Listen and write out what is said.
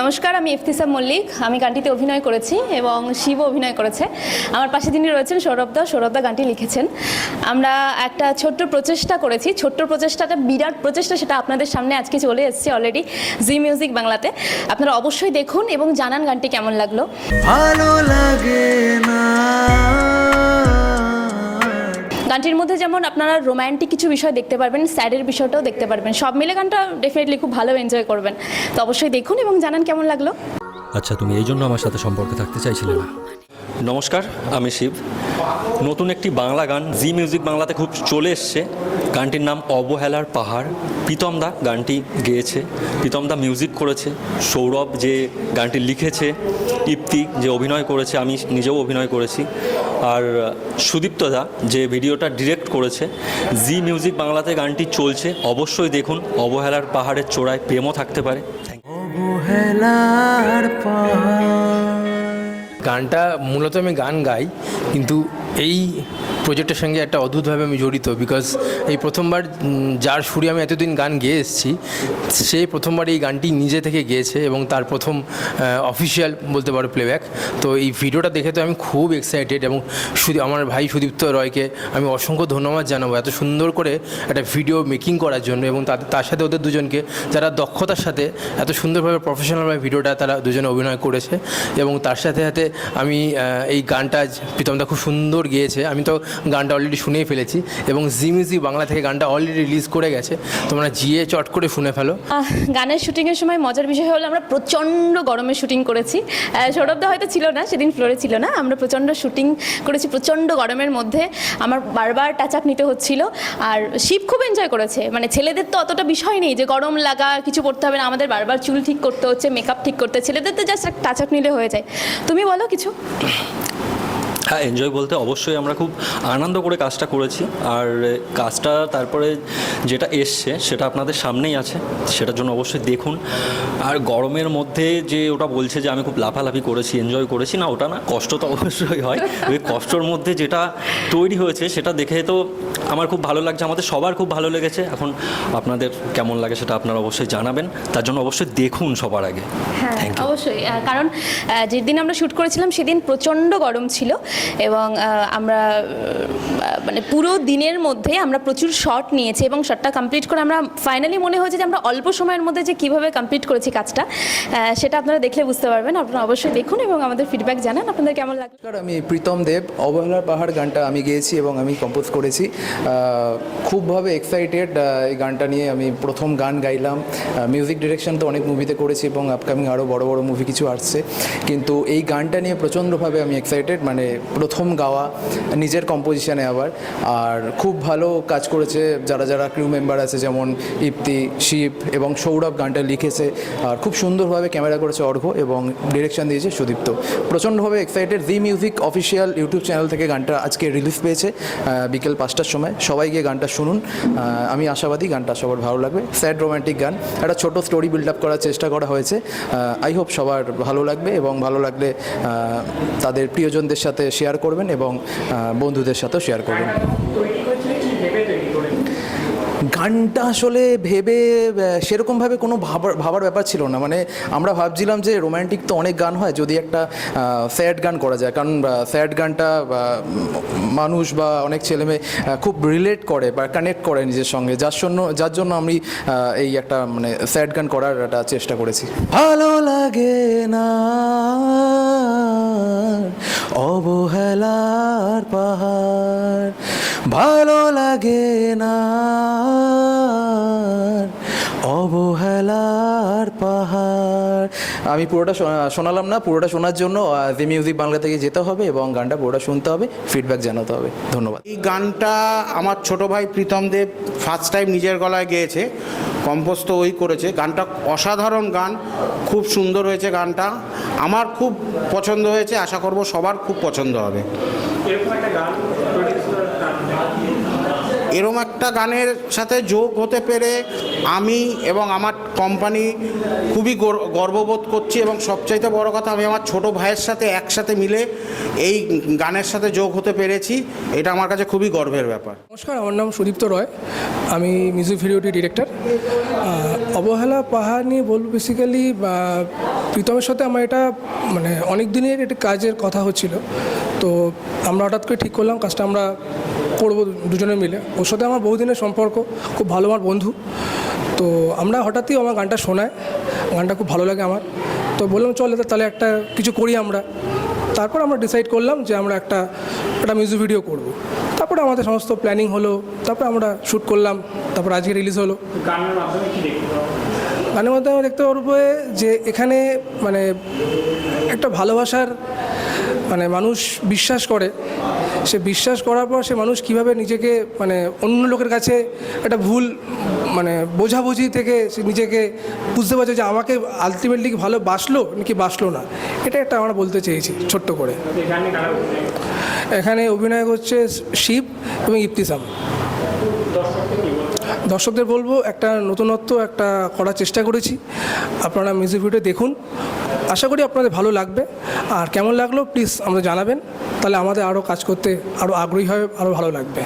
নমস্কার, আমি ইফতিসাম মল্লিক। আমি গানটিতে অভিনয় করেছি এবং শিবও অভিনয় করেছে। আমার পাশে যিনি রয়েছেন সৌরভদা সৌরভদা গানটি লিখেছেন। আমরা একটা ছোট্ট প্রচেষ্টা করেছি। ছোট্ট প্রচেষ্টাটা বিরাট প্রচেষ্টা, সেটা আপনাদের সামনে আজকে চলে এসেছে অলরেডি জি মিউজিক বাংলাতে। আপনারা অবশ্যই দেখুন এবং জানান গানটি কেমন লাগল। ভালো লাগে না। গানটির মধ্যে যেমন আপনারা রোম্যান্টিক কিছু বিষয় দেখতে পারবেন স্যাডের বিষয়টাও দেখতে পারবেন। সব মিলে গানটা ডেফিনেটলি খুব ভালো এনজয় করবেন। তো অবশ্যই দেখুন এবং জানান কেমন লাগল। আচ্ছা তুমি এই জন্য আমার সাথে সম্পর্কে থাকতে চাইছিলে না? নমস্কার আমি শিব। নতুন একটি বাংলা গান জি মিউজিক বাংলাতে খুব চলে এসছে। গানটির নাম অবহেলার পাহাড়। প্রীতম দা গানটি গেয়েছে। প্রীতম দা মিউজিক করেছে। সৌরভ যে গানটি লিখেছে, ইপ্তি যে অভিনয় করেছে, আমি নিজেও অভিনয় করেছি। আর সুদীপ্ত দা যে ভিডিওটা ডিরেক্ট করেছে, জি মিউজিক বাংলাতে গানটি চলছে। অবশ্যই দেখুন, অবহেলার পাহাড়ের চূড়ায় প্রেমও থাকতে পারে। অবহেলার পাহাড়। গানটা মূলত আমি গান গাই, কিন্তু এই প্রজেক্টের সঙ্গে একটা অদ্ভুতভাবে আমি জড়িত বিকজ এই প্রথমবার যার সুরে আমি এতদিন গান গেয়ে এসেছি, সে প্রথমবার এই গানটি নিজে থেকে গেয়েছে এবং তার প্রথম অফিসিয়াল বলতে পারো প্লেব্যাক তো এই ভিডিওটা দেখে তো আমি খুব এক্সাইটেড এবং শুধু আমার ভাই সুদীপ্ত রয়কে আমি অসংখ্য ধন্যবাদ জানাব এত সুন্দর করে একটা ভিডিও মেকিং করার জন্য এবং তার সাথে ওদের দুজনকে, যারা দক্ষতার সাথে এত সুন্দরভাবে প্রফেশনালভাবে ভিডিওটা তারা দুজনে অভিনয় করেছে এবং তার সাথে সাথে আমি এই গানটা প্রীতমদা খুব সুন্দর গেয়েছে। আমি তো গানটা অলরেডি শুনেই ফেলেছি এবং জি মিউজিক বাংলা থেকে গানটা অলরেডি রিলিজ করে গেছে। তোমরা জিয়ে চট করে শুনে ফেলো। গানের শুটিংয়ের সময় মজার বিষয় হলো আমরা প্রচণ্ড গরমে শুটিং করেছি। সৌরভদা হয়তো ছিল না, সেদিন ফ্লোরে ছিল না। আমরা প্রচণ্ড শুটিং করেছি প্রচণ্ড গরমের মধ্যে। আমার বারবার টাচ আপ নিতে হচ্ছিল। আর শিব খুব এনজয় করেছে। মানে ছেলেদের তো অতটা বিষয় নেই যে গরম লাগা, কিছু করতে হবে না। আমাদের বারবার চুল ঠিক করতে হচ্ছে মেকআপ ঠিক করতে ছেলেদের তো জাস্ট টাচ আপ নিলে হয়ে যায়। তুমি বলো কিছু? হ্যাঁ এনজয় বলতে অবশ্যই আমরা খুব আনন্দ করে কাজটা করেছি। আর কাজটা তারপরে যেটা এসছে সেটা আপনাদের সামনেই আছে সেটার জন্য অবশ্যই দেখুন। আর গরমের মধ্যে যে ওটা বলছে যে আমি খুব লাফালাফি করেছি এনজয় করেছি না ওটা না কষ্ট তো অবশ্যই হয়। ওই কষ্টর মধ্যে যেটা তৈরি হয়েছে সেটা দেখে তো আমার খুব ভালো লাগছে আমাদের সবার খুব ভালো লেগেছে। এখন আপনাদের কেমন লাগে সেটা আপনারা অবশ্যই জানাবেন। তার জন্য অবশ্যই দেখুন সবার আগে। হ্যাঁ থ্যাংক ইউ অবশ্যই। কারণ যেদিন আমরা শ্যুট করেছিলাম সেদিন প্রচণ্ড গরম ছিল। এবং আমরা মানে পুরো দিনের মধ্যে আমরা প্রচুর শট নিয়েছি এবং শটটা কমপ্লিট করে আমরা ফাইনালি মনে হয়েছে যে আমরা অল্প সময়ের মধ্যে যে কীভাবে কমপ্লিট করেছি কাজটা সেটা আপনারা দেখলে বুঝতে পারবেন। আপনারা অবশ্যই দেখুন এবং আমাদের ফিডব্যাক জানান। আপনাদের কেমন নমস্কার, আমি প্রীতম দেব। অবহেলার পাহাড় গানটা আমি গেয়েছি এবং আমি কম্পোজ করেছি। খুবভাবে এক্সাইটেড এই গানটা নিয়ে আমি প্রথম গান গাইলাম। মিউজিক ডিরেকশন তো অনেক মুভিতে করেছি এবং আপকামিং আরও বড় বড় মুভি কিছু আসছে। কিন্তু এই গানটা নিয়ে প্রচণ্ডভাবে আমি এক্সাইটেড মানে প্রথম গাওয়া, নিজের কম্পোজিশনে আবার। আর খুব ভালো কাজ করেছে যারা যারা ক্রিউ মেম্বার আছে, যেমন ইপ্তি, শিব এবং সৌরভ গানটা লিখেছে। আর খুব সুন্দরভাবে ক্যামেরা করেছে অর্ঘ্য এবং ডিরেকশন দিয়েছে সুদীপ্ত। প্রচণ্ডভাবে excited Zee music official YouTube channel থেকে গানটা আজকে রিলিজ পেয়েছে বিকেল পাঁচটার সময়। সবাই গিয়ে গানটা শুনুন। আমি আশাবাদী গানটা সবার ভালো লাগবে। স্যাড রোম্যান্টিক গান। একটা ছোট স্টোরি বিল্ড আপ করার চেষ্টা করা হয়েছে। আই হোপ সবার ভালো লাগবে এবং ভালো লাগলে তাদের প্রিয়জনদের সাথে শেয়ার করবেন এবং বন্ধুদের সাথেও শেয়ার করবেন। গানটা আসলে ভেবে সেরকমভাবে কোনো ভাবার ভাবার ব্যাপার ছিল না। মানে আমরা ভাবছিলাম যে রোম্যান্টিক তো অনেক গান হয়, যদি একটা স্যাড গান করা যায়। কারণ স্যাড গানটা মানুষ বা অনেক ছেলেমেয়ে খুব রিলেট করে বা কানেক্ট করে নিজের সঙ্গে। যার জন্য যার জন্য আমি এই একটা মানে স্যাড গান করার একটা চেষ্টা করেছি। ভালো লাগে না। লাগে না। অবহেলার পাহাড়। আমি পুরোটা শোনালাম না, পুরোটা শোনার জন্য জি মিউজিক বাংলা থেকে যেতে হবে এবং গানটা পুরোটা শুনতে হবে ফিডব্যাক জানাতে হবে। ধন্যবাদ। এই গানটা আমার ছোট ভাই প্রীতম দেব ফার্স্ট টাইম নিজের গলায় গেয়েছে কম্পোজ তো ওই করেছে। গানটা অসাধারণ গান, খুব সুন্দর হয়েছে গানটা। আমার খুব পছন্দ হয়েছে, আশা করব সবার খুব পছন্দ হবে। এরকম একটা একটা গানের সাথে যোগ হতে পেরে আমি এবং আমার কোম্পানি খুবই গর্ববোধ করছি এবং সবচাইতে বড় কথা আমি আমার ছোট ভাইয়ের সাথে একসাথে মিলে এই গানের সাথে যোগ হতে পেরেছি। এটা আমার কাছে খুবই গর্বের ব্যাপার। নমস্কার, আমার নাম সুদীপ্ত রয়। আমি মিউজিক ভিডিওটি ডিরেক্টর অবহেলা, পাহাড় নিয়ে বলব বেসিক্যালি প্রীতমের সাথে আমার এটা মানে অনেক দিনের একটা কাজের কথা হচ্ছিল। তো আমরা হঠাৎ করে ঠিক করলাম, কাজটা আমরা করব দুজনে মিলে। ওর সাথে আমার বহুদিনের সম্পর্ক খুব ভালো আমার বন্ধু। তো আমরা হঠাৎই আমার গানটা শোনায় গানটা খুব ভালো লাগে আমার। তো বললাম চল তাহলে একটা কিছু করি আমরা। তারপর আমরা ডিসাইড করলাম যে আমরা একটা একটা মিউজিক ভিডিও করব। তারপরে আমাদের সমস্ত প্ল্যানিং হলো তারপরে আমরা শ্যুট করলাম তারপর আজকে রিলিজ হলো। গানের মাধ্যমে আমরা দেখতে পারব যে এখানে মানে একটা ভালোবাসার মানে মানুষ বিশ্বাস করে। সে বিশ্বাস করার পর সে মানুষ কীভাবে নিজেকে মানে অন্য লোকের কাছে একটা ভুল মানে বোঝাবুঝি থেকে সে নিজেকে বুঝতে পারছে যে আমাকে আলটিমেটলি ভালো বাসলো নাকি বাসলো না। এটা একটা আমরা বলতে চেয়েছি ছোট্ট করে। এখানে অভিনয় করছে শিব এবং ইফতিসাম। দর্শকদের বলব, একটা নতুনত্ব, একটা করার চেষ্টা করেছি। আপনারা মিউজিক ভিডিও দেখুন। আশা করি আপনাদের ভালো লাগবে। আর কেমন লাগল প্লিজ আমাদের জানাবেন। তাহলে আমাদের আরও কাজ করতে আরও আগ্রহী হবে আরও ভালো লাগবে।